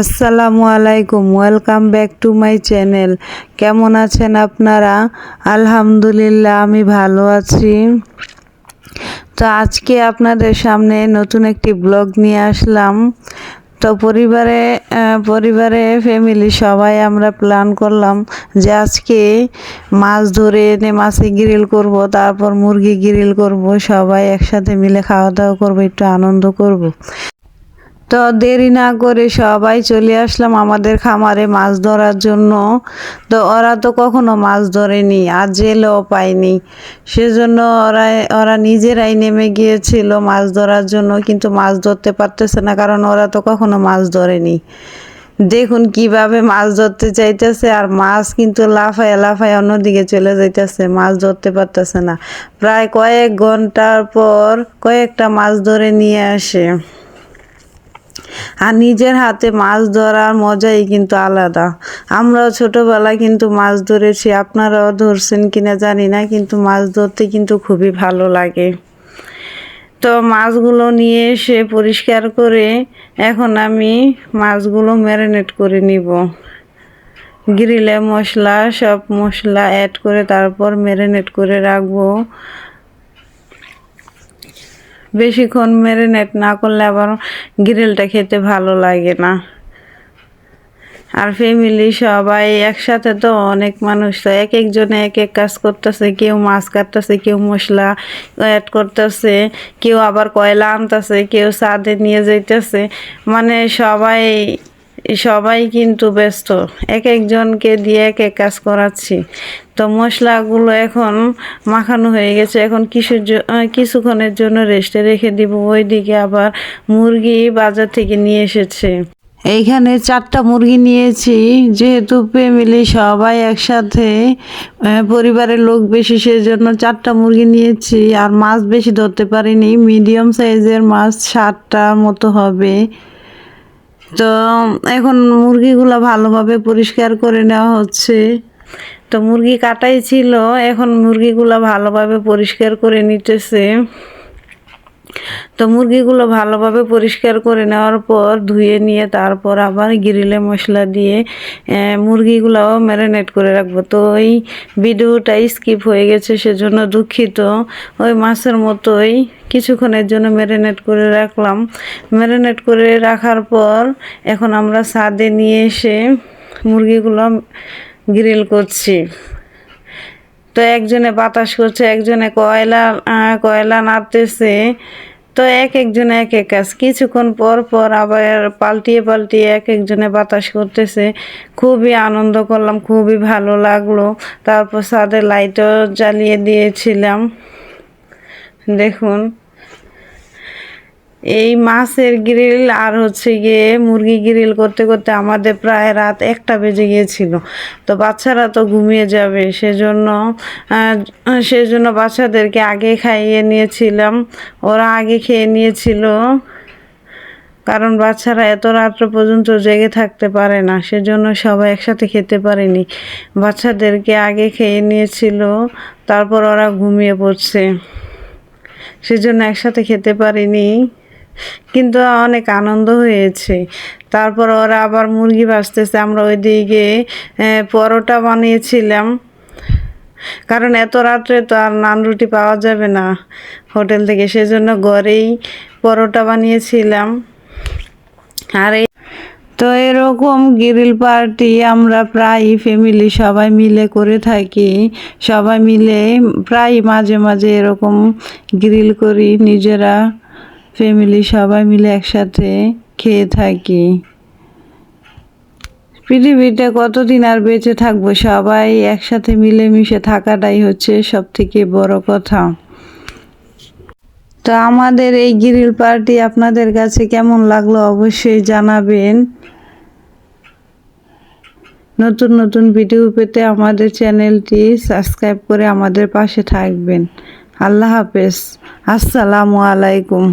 আসসালামু আলাইকুম welcome back to my channel কেমন আছেন আপনারা? আলহামদুলিল্লাহ, আমি ভালো আছি। তো আজকে আপনাদের সামনে নতুন একটি ব্লগ নিয়ে আসলাম। তো পরিবারে পরিবারে ফ্যামিলি সবাই আমরা প্ল্যান করলাম যে আজকে মাছ ধরে এনে মাছে গ্রিল করব, তারপর মুরগি গ্রিল করব, সবাই একসাথে মিলে খাওয়া দাওয়া করব, একটু আনন্দ করব। তো দেরি না করে সবাই চলে আসলাম আমাদের খামারে মাছ ধরার জন্য। তো ওরা তো কখনো মাছ ধরেনি, আর জেলেও পায়নি। সেজন্য ওরা ওরা নিজেরাই নেমে গিয়েছিল মাছ ধরার জন্য, কিন্তু মাছ ধরতে পারতেছে না, কারণ ওরা তো কখনো মাছ ধরেনি। দেখুন কীভাবে মাছ ধরতে চাইতেছে, আর মাছ কিন্তু লাফায় লাফায় অন্যদিকে চলে যাইতেছে, মাছ ধরতে পারতেছে না। প্রায় কয়েক ঘণ্টার পর কয়েকটা মাছ ধরে নিয়ে আসে। আর নিজের হাতে মাছ ধরার মজাই কিন্তু আলাদা। আমরাও ছোটবেলায় কিন্তু মাছ ধরেছি, আপনারাও ধরছেন কিনা জানি না, কিন্তু মাছ ধরতে কিন্তু খুবই ভালো লাগে। তো মাছগুলো নিয়ে এসে পরিষ্কার করে এখন আমি মাছগুলো ম্যারিনেট করে নিব। গ্রিলে মশলা, সব মশলা অ্যাড করে তারপর ম্যারিনেট করে রাখব। বেশিক্ষণ ম্যারিনেট না করলে আবার গ্রিলটা খেতে ভালো লাগে না। আর ফ্যামিলি সবাই একসাথে তো অনেক মানুষ, তো এক একজনে এক এক কাজ করতেছে, কেউ মাছ কাটতেছে, কেউ মশলা অ্যাড করতেছে, কেউ আবার কয়লা আনতেছে, কেউ সাদে নিয়ে যাইতেছে। মানে সবাই সবাই কিন্তু ব্যস্ত। এক একজনকে দিয়ে এক এক কাজ করাচ্ছি। তো মশলাগুলো এখন মাখানো হয়ে গেছে। এখন কিছুর জ- কিছুক্ষণের জন্য রেস্টে রেখে দিব। ওইদিকে আবার মুরগি বাজার থেকে নিয়ে এসেছে। এইখানে চারটা মুরগি নিয়েছি। যেহেতু ফ্যামিলি সবাই একসাথে পরিবারের লোক বেশি, সেজন্য চারটা মুরগি নিয়েছি। আর মাছ বেশি ধরতে পারিনি। মিডিয়াম সাইজের মাছ ষাটটার মতো হবে। তো এখন মুরগিগুলো ভালোভাবে পরিষ্কার করে নেওয়া হচ্ছে। তো মুরগি কাটাই ছিল, এখন মুরগিগুলো ভালোভাবে পরিষ্কার করে নিতেছে। তো মুরগিগুলো ভালোভাবে পরিষ্কার করে নেওয়ার পর ধুয়ে নিয়ে তারপর আবার গ্রিলে মশলা দিয়ে মুরগিগুলোও ম্যারিনেট করে রাখব। তো ওই ভিডিওটা স্কিপ হয়ে গেছে, সেজন্য দুঃখিত। ওই মাছের মতোই কিছুক্ষণের জন্য ম্যারিনেট করে রাখলাম। ম্যারিনেট করে রাখার পর এখন আমরা ছাদে নিয়ে এসে মুরগিগুলো গ্রিল করছি। তো একজনে বাতাস করছে, একজনে কয়লা কয়লা নাড়তেছে। তো এক একজনে এক এক কাজ। কিছুক্ষণ পর পর আবার পাল্টিয়ে পাল্টিয়ে এক একজনে বাতাস করতেছে। খুবই আনন্দ করলাম, খুবই ভালো লাগল। তারপর সাথে লাইটও জ্বালিয়ে দিয়েছিলাম। দেখুন। এই মাছের গ্রিল আর হচ্ছে গিয়ে মুরগি গ্রিল করতে করতে আমাদের প্রায় রাত একটা বেজে গিয়েছিল। তো বাচ্চারা তো ঘুমিয়ে যাবে, সেজন্য সেজন্য বাচ্চাদেরকে আগে খাইয়ে নিয়েছিলাম। ওরা আগে খেয়ে নিয়েছিল, কারণ বাচ্চারা এত রাত্র পর্যন্ত জেগে থাকতে পারে না, সেজন্য সবাই একসাথে খেতে পারেনি। বাচ্চাদেরকে আগে খেয়ে নিয়েছিল, তারপর ওরা ঘুমিয়ে পড়ছে, সেজন্য একসাথে খেতে পারিনি। কিন্তু অনেক আনন্দ হয়েছে। তারপর ওরা আবার মুরগি ভাজতেছে আমরা ওইদিকে পরোটা বানিয়েছিলাম। কারণ এত রাত্রে তো আর নান রুটি পাওয়া যাবে না হোটেল থেকে, সেজন্য ঘরেই পরোটা বানিয়েছিলাম। আর এই তো এরকম গ্রিল পার্টি আমরা প্রায় ফ্যামিলি সবাই মিলে করে থাকি। সবাই মিলে প্রায় মাঝে মাঝে এরকম গ্রিল করি নিজেরা। ফ্যামিলি সবাই মিলে একসাথে খেয়ে থাকি। পৃথিবীতে কতদিন আর বেঁচে থাকব? সবাই একসাথে মিলেমিশে থাকাটাই হচ্ছে সব থেকে বড় কথা। তো আমাদের এই গ্রিল পার্টি আপনাদের কাছে কেমন লাগল অবশ্যই জানাবেন। নতুন নতুন ভিডিও পেতে আমাদের চ্যানেলটি সাবস্ক্রাইব করে আমাদের পাশে থাকবেন। আল্লাহ হাফেজ। আসসালামু আলাইকুম।